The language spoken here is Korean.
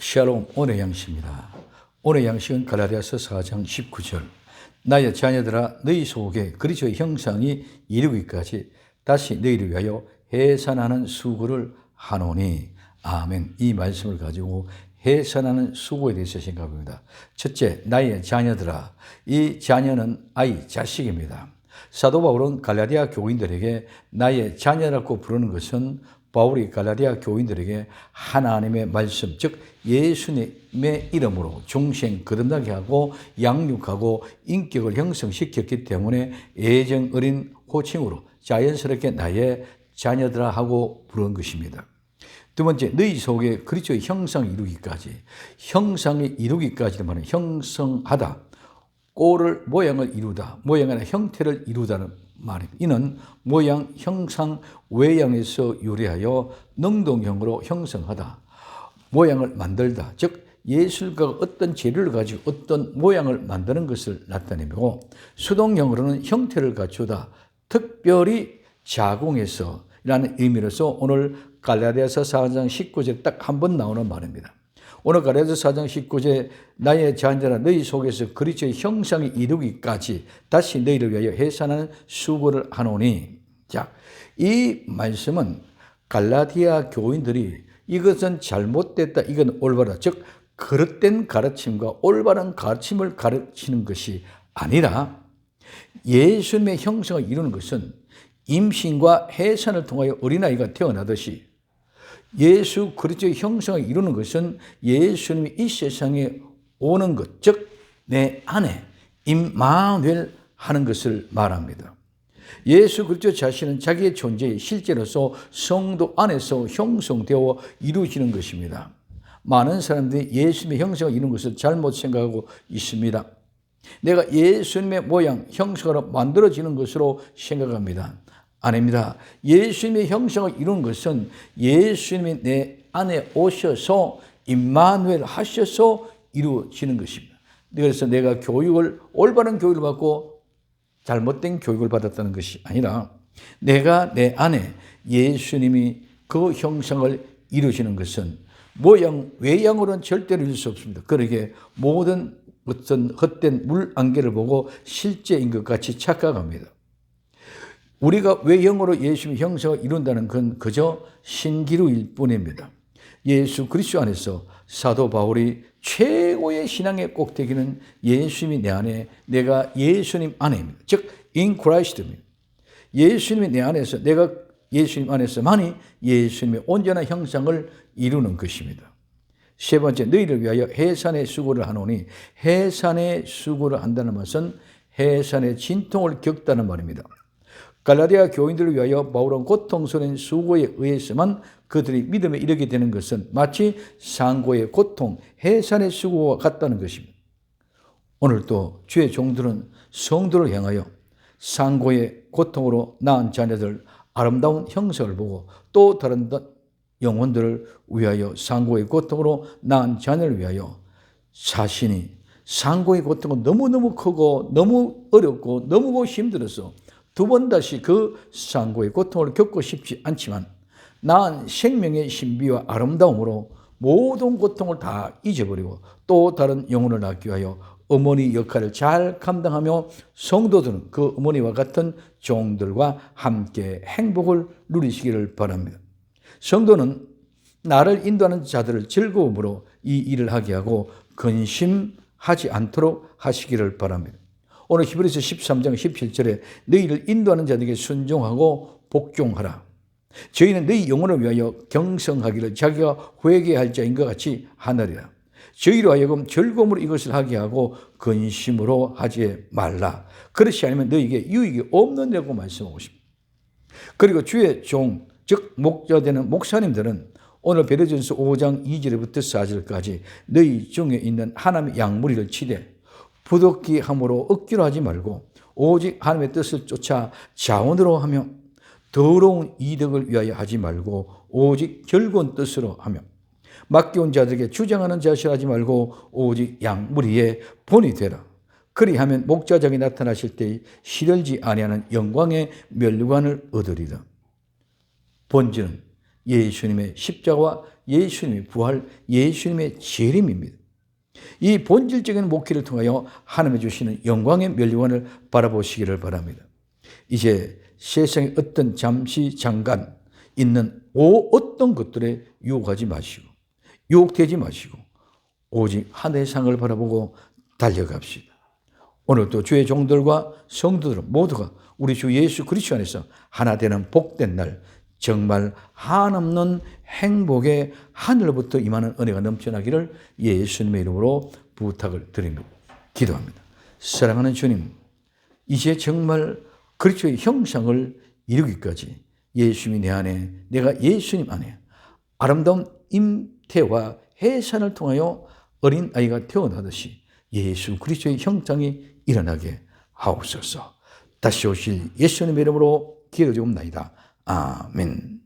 샬롬 오늘 양식입니다. 오늘 양식은 갈라디아서 4장 19절 나의 자녀들아 너희 속에 그리스도의 형상이 이루기까지 다시 너희를 위하여 해산하는 수고를 하노니 아멘 이 말씀을 가지고 해산하는 수고에 대해서 생각합니다. 첫째 나의 자녀들아 이 자녀는 아이 자식입니다. 사도 바울은 갈라디아 교인들에게 나의 자녀라고 부르는 것은 바울이 갈라디아 교인들에게 하나님의 말씀, 즉 예수님의 이름으로 중생 거듭나게 하고 양육하고 인격을 형성시켰기 때문에 애정 어린 호칭으로 자연스럽게 나의 자녀들아 하고 부른 것입니다. 두 번째, 너희 속에 그리스도의 형상 이루기까지, 형상이 이루기까지는 말은 형성하다, 꼴을 모양을 이루다, 모양이나 형태를 이루다는 말입니다. 이는 모양, 형상, 외양에서 유래하여 능동형으로 형성하다. 모양을 만들다. 즉 예술가가 어떤 재료를 가지고 어떤 모양을 만드는 것을 나타내고 수동형으로는 형태를 갖추다. 특별히 자궁해서 라는 의미로서 오늘 갈라디아서 4장 19절 딱한 번 나오는 말입니다. 오늘 가레서 4장 19제 나의 자녀라 너희 속에서 그리스도의 형상이 이루기까지 다시 너희를 위하여 해산하는 수고를 하노니. 자, 이 말씀은 갈라디아 교인들이 이것은 잘못됐다 이건 올바르다 즉 그릇된 가르침과 올바른 가르침을 가르치는 것이 아니라 예수님의 형상을 이루는 것은 임신과 해산을 통하여 어린아이가 태어나듯이 예수 그리스도의 형상을 이루는 것은 예수님이 이 세상에 오는 것, 즉 내 안에 임마누엘 하는 것을 말합니다. 예수 그리스도 자신은 자기의 존재의 실제로서 성도 안에서 형성되어 이루어지는 것입니다. 많은 사람들이 예수님의 형상을 이루는 것을 잘못 생각하고 있습니다. 내가 예수님의 모양, 형상으로 만들어지는 것으로 생각합니다. 아닙니다. 예수님의 형상을 이룬 것은 예수님이 내 안에 오셔서 임마누엘 하셔서 이루어지는 것입니다. 그래서 내가 교육을 올바른 교육을 받고 잘못된 교육을 받았다는 것이 아니라 내가 내 안에 예수님이 그 형상을 이루시는 것은 모양 외양으로는 절대로 이룰 수 없습니다. 그러게 모든 어떤 헛된 물 안개를 보고 실제인 것 같이 착각합니다. 우리가 외형으로 예수님의 형상을 이룬다는 건 그저 신기루일 뿐입니다. 예수 그리스도 안에서 사도 바울이 최고의 신앙의 꼭대기는 예수님이 내 안에 내가 예수님 안에입니다. 즉 in Christ입니다. 예수님이 내 안에서 내가 예수님 안에서만이 예수님의 온전한 형상을 이루는 것입니다. 세 번째 너희를 위하여 해산의 수고를 하노니 해산의 수고를 한다는 것은 해산의 진통을 겪다는 말입니다. 갈라디아 교인들을 위하여 바울은 고통스러운 수고에 의해서만 그들이 믿음에 이르게 되는 것은 마치 상고의 고통, 해산의 수고와 같다는 것입니다. 오늘도 주의 종들은 성도를 향하여 상고의 고통으로 낳은 자녀들 아름다운 형상을 보고 또 다른 영혼들을 위하여 상고의 고통으로 낳은 자녀를 위하여 자신이 상고의 고통은 너무너무 크고 너무 어렵고 너무 힘들어서 두 번 다시 그 상고의 고통을 겪고 싶지 않지만 낳은 생명의 신비와 아름다움으로 모든 고통을 다 잊어버리고 또 다른 영혼을 낳기 위하여 어머니 역할을 잘 감당하며 성도들은 그 어머니와 같은 종들과 함께 행복을 누리시기를 바랍니다. 성도는 나를 인도하는 자들을 즐거움으로 이 일을 하게 하고 근심하지 않도록 하시기를 바랍니다. 오늘 히브리서 13장 17절에 너희를 인도하는 자들에게 순종하고 복종하라. 저희는 너희 영혼을 위하여 경성하기를 자기가 회개할 자인 것 같이 하느리라. 저희로 하여금 즐거움으로 이것을 하게 하고 근심으로 하지 말라. 그렇지 않으면 너희에게 유익이 없는다고 말씀하고 싶습니다. 그리고 주의 종, 즉 목자 되는 목사님들은 오늘 베레전서 5장 2절부터 4절까지 너희 중에 있는 하나님의 양무리를 치되 부득기 함으로 억지로 하지 말고 오직 하나님의 뜻을 쫓아 자원으로 하며 더러운 이득을 위하여 하지 말고 오직 결곤 뜻으로 하며 맡겨온 자들에게 주장하는 자실 하지 말고 오직 양 무리의 본이 되라. 그리하면 목자장이 나타나실 때 시들지 아니하는 영광의 멸관을 얻으리라. 본질은 예수님의 십자가와 예수님의 부활, 예수님의 재림입니다. 이 본질적인 목회를 통하여 하나님이 주시는 영광의 멸류관을 바라보시기를 바랍니다. 이제 세상에 어떤 잠시 잠깐 있는 오 어떤 것들에 유혹하지 마시고 유혹되지 마시고 오직 하늘의 상을 바라보고 달려갑시다. 오늘도 주의 종들과 성도들 모두가 우리 주 예수 그리스도 안에서 하나 되는 복된 날 정말 한없는 행복의 하늘로부터 임하는 은혜가 넘쳐나기를 예수님의 이름으로 부탁을 드립니다. 기도합니다. 사랑하는 주님, 이제 정말 그리스도의 형상을 이루기까지 예수님이 내 안에, 내가 예수님 안에 아름다운 임태와 해산을 통하여 어린 아이가 태어나듯이 예수 그리스도의 형상이 일어나게 하옵소서. 다시 오실 예수님의 이름으로 기도드옵나이다. 아멘.